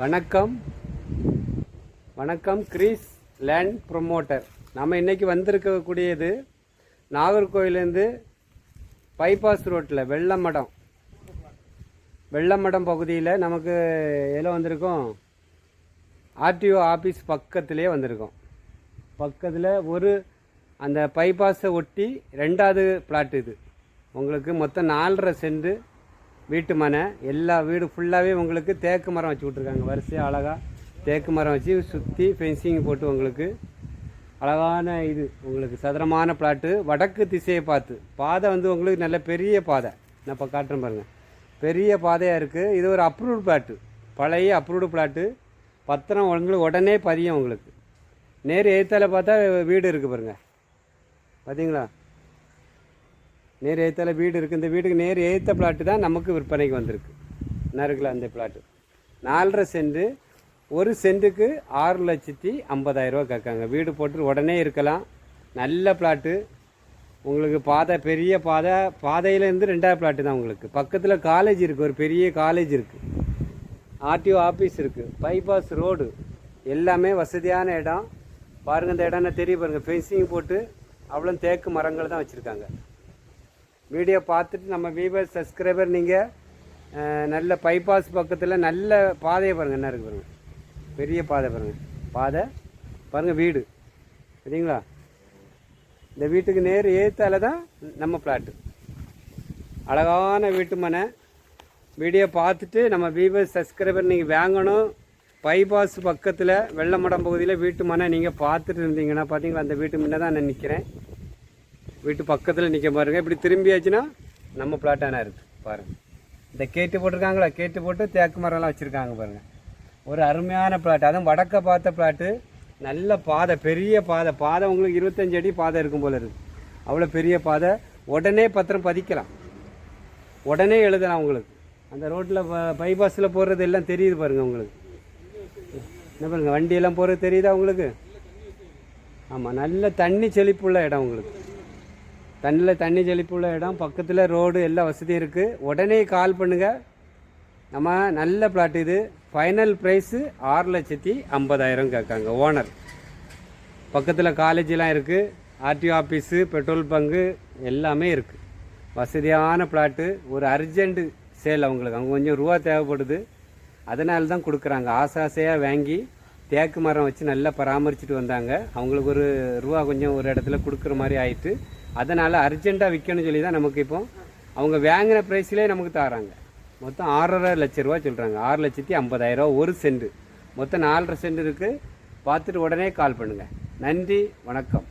வணக்கம். வணக்கம் Greece land promoter. நம்ம இன்றைக்கி வந்திருக்கக்கூடியது நாகர்கோவிலேருந்து பைபாஸ் ரோட்டில் வெள்ளமடம். வெள்ளமடம் பகுதியில் நமக்கு எதில் வந்திருக்கோம்? ஆர்டிஓ ஆஃபீஸ் பக்கத்துலேயே வந்திருக்கோம். பக்கத்தில் ஒரு அந்த பைபாஸை ஒட்டி ரெண்டாவது பிளாட் இது. உங்களுக்கு மொத்தம் நாலரை சென்ட் வீட்டு மனை எல்லா வீடு ஃபுல்லாகவே உங்களுக்கு தேக்கு மரம் வச்சு விட்ருக்காங்க வரிசையாக அழகாக தேக்கு மரம் வச்சு சுற்றி ஃபென்சிங் போட்டு உங்களுக்கு அழகான இது உங்களுக்கு சதுரமான பிளாட்டு வடக்கு திசையை பார்த்து பாதை வந்து உங்களுக்கு நல்ல பெரிய பாதை. நான் இப்போ காட்டுறேன் பாருங்கள் பெரிய பாதையாக இருக்குது இது ஒரு அப்ரூவ்டு பிளாட்டு பழைய அப்ரூவ்டு பிளாட்டு பத்திரம் உங்களுக்கு உடனே பதியும் உங்களுக்கு. நேர் எழுத்தால் பார்த்தா வீடு இருக்குது பாருங்கள் பார்த்தீங்களா நேர் ஏத்தால வீடு இருக்குது இந்த வீட்டுக்கு நேர் ஏற்ற பிளாட்டு தான் நமக்கு விற்பனைக்கு வந்திருக்கு. நறுக்கில் அந்த பிளாட்டு நாலரை சென்ட். ஒரு சென்ட்டுக்கு ஆறு லட்சத்தி ஐம்பதாயிரரூவா கேட்காங்க. வீடு போட்டு உடனே இருக்கலாம். நல்ல பிளாட்டு உங்களுக்கு பாதை பெரிய பாதை பாதையிலேருந்து ரெண்டாவது பிளாட்டு தான் உங்களுக்கு. பக்கத்தில் காலேஜ் இருக்குது ஒரு பெரிய காலேஜ் இருக்குது ஆர்டிஓ ஆஃபீஸ் இருக்குது பைபாஸ் ரோடு எல்லாமே வசதியான இடம். பாருங்கள் இந்த இடம்னா தெரிய பாருங்கள் ஃபென்சிங் போட்டு அவ்வளோ தேக்கு மரங்கள் தான் வச்சுருக்காங்க. வீடியோ பார்த்துட்டு நம்ம வீவர் சப்ஸ்கிரைபர் நீங்கள் நல்ல பைபாஸ் பக்கத்தில் நல்ல பாதையை பாருங்கள் என்ன இருக்குது பாருங்கள் பெரிய பாதை பாருங்கள் பாதை? பாருங்கள் வீடு. சரிங்களா? இந்த வீட்டுக்கு நேர் ஏத்தால தான் நம்ம பிளாட்டு அழகான வீட்டு மனை. வீடியோ பார்த்துட்டு நம்ம வீவர் சப்ஸ்கிரைபர் நீங்கள் வாங்கணும். பைபாஸ் பக்கத்தில் வெள்ளமடம் பகுதியில் வீட்டு மனை நீங்கள் பார்த்துட்டு இருந்தீங்கன்னா பார்த்தீங்களா அந்த வீட்டு முன்னே தான் நான் நிற்கிறேன் வீட்டு பக்கத்தில் நிற்க பாருங்க. இப்படி திரும்பியாச்சுன்னா நம்ம பிளாட்டானா இருக்குது பாருங்கள் இந்த கேட்டு போட்டிருக்காங்களா? கேட்டு போட்டு தேக்கு மரம்லாம் வச்சுருக்காங்க பாருங்கள் ஒரு அருமையான பிளாட் அதுவும் வடக்க பார்த்த பிளாட்டு நல்ல பாதை பெரிய பாதை. பாதை உங்களுக்கு இருபத்தஞ்சு அடி பாதை இருக்கும் போல் இருக்குது அவ்வளோ பெரிய பாதை. உடனே பத்திரம் பதிக்கலாம். உடனே எழுதலாம் உங்களுக்கு. அந்த ரோட்டில் பைபாஸில் போடுறது எல்லாம் தெரியுது பாருங்கள் உங்களுக்கு. என்ன பாருங்கள் வண்டியெல்லாம் போகிறது தெரியுதா உங்களுக்கு? ஆமாம் நல்ல தண்ணி செழிப்புள்ள இடம் உங்களுக்கு. தண்ணியில் தண்ணி செழிப்புள்ள இடம். பக்கத்தில் ரோடு எல்லா வசதியும் இருக்குது உடனே கால் பண்ணுங்கள் நம்ம நல்ல பிளாட் இது. ஃபைனல் ப்ரைஸு ஆறு லட்சத்தி ஐம்பதாயிரம் கேட்காங்க ஓனர் பக்கத்தில் காலேஜெலாம் இருக்குது ஆர்டிஓ ஆஃபீஸு பெட்ரோல் பங்கு எல்லாமே இருக்குது வசதியான பிளாட்டு ஒரு அர்ஜென்ட்டு சேல் அவங்களுக்கு. அவங்க கொஞ்சம் ரூபா தேவைப்படுது. அதனால தான் கொடுக்குறாங்க. ஆசை ஆசையாக வாங்கி தேக்கு மரம் வச்சு நல்லா பராமரிச்சுட்டு வந்தாங்க. அவங்களுக்கு ஒரு ரூபா கொஞ்சம் ஒரு இடத்துல கொடுக்குற மாதிரி ஆயிட்டு அதனால் அர்ஜெண்ட்டாக விற்கணும்னு சொல்லி தான் நமக்கு இப்போ அவங்க வாங்கின ப்ரைஸ்லேயே நமக்கு தராங்க. மொத்தம் ஆறரை லட்ச ரூபா சொல்கிறாங்க ஆறு லட்சத்தி ஐம்பதாயிரரூவா ஒரு சென்ட். மொத்தம் நாலரை சென்ட் இருக்குது பார்த்துட்டு உடனே கால் பண்ணுங்கள் நன்றி வணக்கம்.